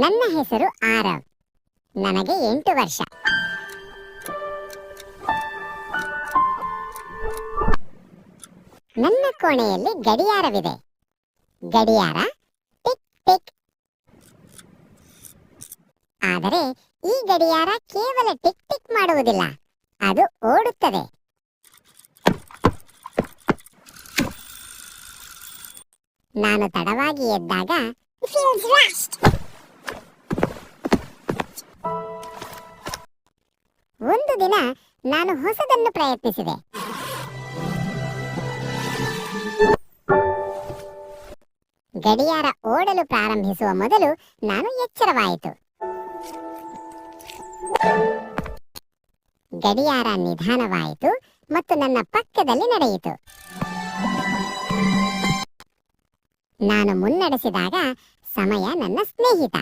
ನನ್ನ ಹೆಸರು ಆರವ್. ನನಗೆ ಎಂಟು ವರ್ಷ. ನನ್ನ ಕೋಣೆಯಲ್ಲಿ ಗಡಿಯಾರವಿದೆ. ಗಡಿಯಾರ ಟಿಕ್ ಟಿಕ್. ಆದರೆ ಈ ಗಡಿಯಾರ ಕೇವಲ ಟಿಕ್ ಟಿಕ್ ಮಾಡುವುದಿಲ್ಲ, ಅದು ಓಡುತ್ತದೆ. ನಾನು ತಡವಾಗಿ ಎದ್ದಾಗ ಒಂದು ದಿನ ನಾನು ಹೊಸದನ್ನು ಪ್ರಯತ್ನಿಸಿದೆ. ಗಡಿಯಾರ ಓಡಲು ಪ್ರಾರಂಭಿಸುವ ಮೊದಲು ನಾನು ಎಚ್ಚರವಾಯಿತು. ಗಡಿಯಾರ ನಿಧಾನವಾಯಿತು ಮತ್ತು ನನ್ನ ಪಕ್ಕದಲ್ಲಿ ನಡೆಯಿತು. ನಾನು ಮುನ್ನಡೆಸಿದಾಗ ಸಮಯ ನನ್ನ ಸ್ನೇಹಿತ.